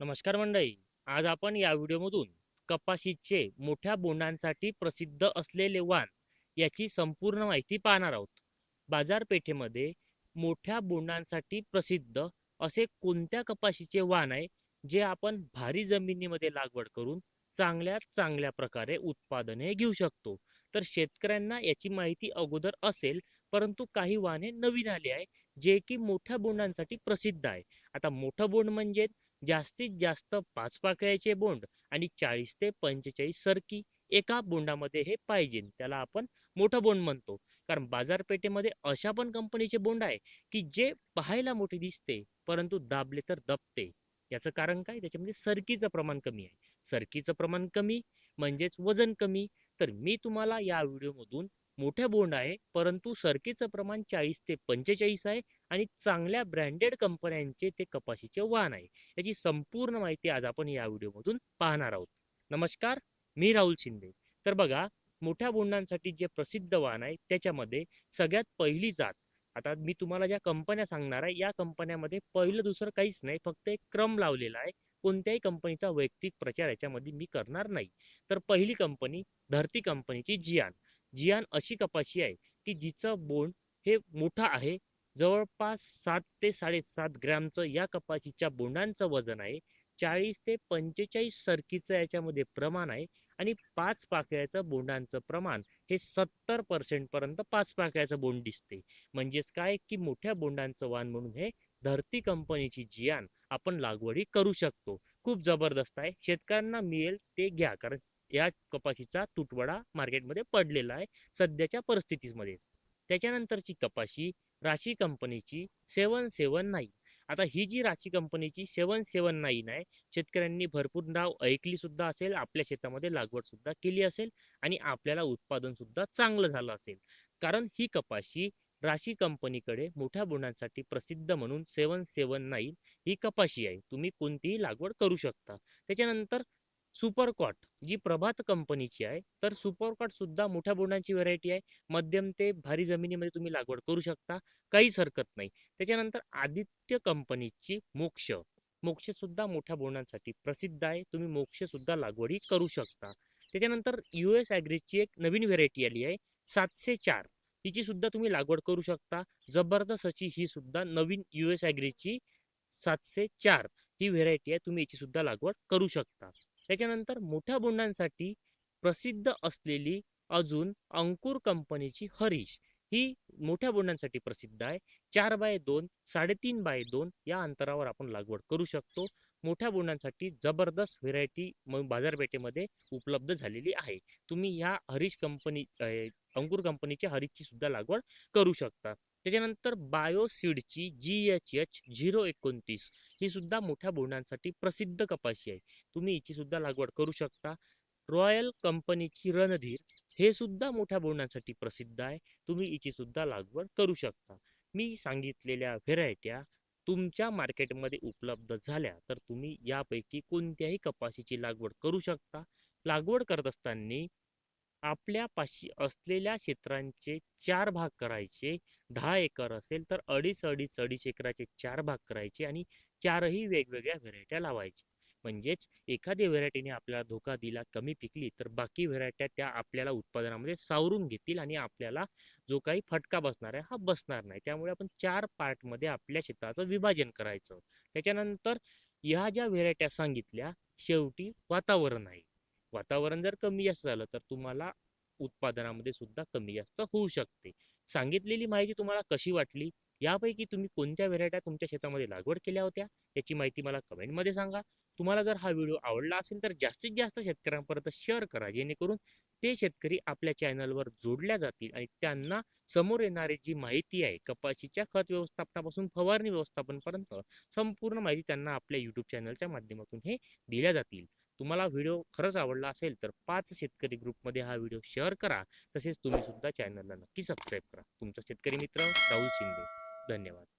नमस्कार मंडळी. आज आपण या व्हिडिओमधून कपाशीचे मोठ्या बोंडांसाठी प्रसिद्ध असलेले वाण याची संपूर्ण माहिती पाहणार आहोत. बाजारपेठेमध्ये मोठ्या बोंडांसाठी प्रसिद्ध असे कोणत्या कपाशीचे वाण आहे जे आपण भारी जमिनीमध्ये लागवड करून चांगल्या चांगल्या प्रकारे उत्पादने घेऊ शकतो? तर शेतकऱ्यांना याची माहिती अगोदर असेल परंतु काही वाहने नवीन आले आहे जे की मोठ्या बोंडांसाठी प्रसिद्ध आहे. आता मोठं बोंड म्हणजे जास्तीत जास्त पाच पाकळ्याचे बोंड आणि चाळीस ते पंचेचाळीस सरकी एका बोंडामध्ये हे पाहिजे. त्याला आपण मोठं बोंड म्हणतो. कारण बाजारपेठेमध्ये अशा पण कंपनीचे बोंड आहे की जे पाहायला मोठे दिसते परंतु दाबले तर दबते. याचं कारण काय? त्याच्यामध्ये सरकीचं प्रमाण कमी आहे. सरकीचं प्रमाण कमी म्हणजेच वजन कमी. तर मी तुम्हाला या व्हिडिओमधून मोठ्या बोंड आहे परंतु सरकीचं प्रमाण चाळीस ते पंचेचाळीस आहे आणि चांगल्या ब्रँडेड कंपन्यांचे ते कपाशीचे वाहन आहे. याची संपूर्ण माहिती आज आपण या व्हिडिओमधून पाहणार आहोत. नमस्कार मी राहुल शिंदे. तर बघा मोठ्या बोंडांसाठी जे प्रसिद्ध वाहन आहे त्याच्यामध्ये सगळ्यात पहिली जात आता मी तुम्हाला ज्या कंपन्या सांगणार आहे या कंपन्यामध्ये पहिलं दुसरं काहीच नाही फक्त एक क्रम लावलेला आहे. कोणत्याही कंपनीचा वैयक्तिक प्रचार याच्यामध्ये मी करणार नाही. तर पहिली कंपनी धरती कंपनीची जियान. जियान अशी कपाशी आहे की जिचं बोंड हे मोठं आहे. जवळपास सात ते साडेसात ग्रॅमचं या कपाशीच्या बोंडांचं वजन आहे. चाळीस ते पंचेचाळीस सरकीचं याच्यामध्ये प्रमाण आहे आणि पाच पाकळ्याचं बोंडांचं प्रमाण हे सत्तर पर्सेंट पर्यंत पाच पाकळ्याचं बोंड दिसते. म्हणजेच काय की मोठ्या बोंडांचं वाण म्हणून हे धरती कंपनीची जियान आपण लागवडी करू शकतो. खूप जबरदस्त आहे. शेतकऱ्यांना मिळेल ते घ्या. कारण या कपाशीचा तुटवडा मार्केटमध्ये पडलेला आहे सध्याच्या परिस्थितीमध्ये. त्याच्यानंतरची कपाशी राशी कंपनीची सेवन सेवन नाईन. आता ही जी राशी कंपनीची सेवन सेवन नाईन आहे शेतकऱ्यांनी भरपूर नाव ऐकलीसुद्धा असेल आपल्या शेतामध्ये लागवडसुद्धा केली असेल आणि आपल्याला उत्पादनसुद्धा चांगलं झालं असेल. कारण ही कपाशी राशी कंपनीकडे मोठ्या बोंडांसाठी प्रसिद्ध म्हणून सेवन सेवन नाईन ही कपाशी आहे. तुम्ही कोणतीही लागवड करू शकता. त्याच्यानंतर सुपरकॉट जी प्रभात कंपनीची आहे तर सुपरकॉट सुद्धा मोठ्या बोंडांची व्हरायटी आहे. मध्यम ते भारी जमिनीमध्ये तुम्ही लागवड करू शकता काहीच हरकत नाही. त्याच्यानंतर आदित्य कंपनीची मोक्ष. मोक्ष सुद्धा मोठ्या बोंडांसाठी प्रसिद्ध आहे. तुम्ही मोक्ष सुद्धा लागवडी करू शकता. त्याच्यानंतर यू एस ॲग्रीची एक नवीन व्हेरायटी आली आहे सातशे चार. हिची सुद्धा तुम्ही लागवड करू शकता. जबरदस्त अशी ही सुद्धा नवीन यू एस ॲग्रीची सातशे चार ही व्हेरायटी आहे. तुम्ही याची सुद्धा लागवड करू शकता. त्याच्यानंतर मोठ्या बोंडांसाठी प्रसिद्ध असलेली अजून अंकुर कंपनीची हरीश ही मोठ्या बोंडांसाठी प्रसिद्ध आहे. चार बाय दोन साडेतीन बाय दोन या अंतरावर आपण लागवड करू शकतो. मोठ्या बोंडांसाठी जबरदस्त व्हेरायटी बाजारपेठेमध्ये उपलब्ध झालेली आहे. तुम्ही ह्या हरीश कंपनी अंकुर कंपनीच्या हरीशची सुद्धा लागवड करू शकता. त्याच्यानंतर बायोसीडची जी एच एच झिरो एकोणतीस ही सुद्धा मोठ्या बोंडांसाठी प्रसिद्ध कपाशी आहे. तुम्ही हिची सुद्धा लागवड करू शकता. रॉयल कंपनीची रणधीर हे सुद्धा मोठ्या बोंडांसाठी प्रसिद्ध आहे. तुम्ही हिची सुद्धा लागवड करू शकता. मी सांगितलेल्या व्हेरायट्या तुमच्या मार्केटमध्ये उपलब्ध झाल्या तर तुम्ही यापैकी कोणत्याही कपाशीची लागवड करू शकता. लागवड करत असताना आपल्यापाशी असलेल्या क्षेत्रांचे चार भाग करायचे. दहा एकर असेल तर अडीच अडीच अडीच एकराचे चार भाग करायचे आणि चारही वेगवेगळ्या व्हेरायट्या लावायच्या. म्हणजेच एखाद्या व्हेरायटीने आपल्याला धोका दिला कमी पिकली तर बाकी व्हेरायट्या त्या आपल्याला उत्पादनामध्ये सावरून घेतील आणि आपल्याला जो काही फटका बसणार आहे हा बसणार नाही. त्यामुळे आपण चार पार्टमध्ये आपल्या शेताचं विभाजन करायचं. त्याच्यानंतर ह्या ज्या व्हेरायट्या सांगितल्या शेवटी वातावरण आहे. वातावरण जर कमी जास्त झालं तर तुम्हाला उत्पादनामध्ये सुद्धा कमी जास्त होऊ शकते. सांगितलेली माहिती तुम्हाला कशी वाटली? यापैकी तुम्ही कोणत्या व्हेरायट्या तुमच्या शेतामध्ये लागवड केल्या होत्या? याची माहिती मला कमेंटमध्ये सांगा. तुम्हाला जर हा व्हिडिओ आवडला असेल तर जास्तीत जास्त शेतकऱ्यांपर्यंत शेअर करा जेणेकरून ते शेतकरी आपल्या चॅनलवर जोडल्या जातील आणि त्यांना समोर येणारी जी माहिती आहे कपाशीच्या खत व्यवस्थापनापासून फवारणी व्यवस्थापनपर्यंत संपूर्ण माहिती त्यांना आपल्या यूट्यूब चॅनलच्या माध्यमातून हे दिल्या जातील. तुम्हाला व्हिडिओ खरंच आवडला असेल तर पाच शेतकरी ग्रुपमध्ये हा व्हिडिओ शेअर करा. तसेच तुम्ही सुद्धा चॅनलला नक्की सबस्क्राईब करा. तुमचा शेतकरी मित्र राहुल शिंदे. धन्यवाद.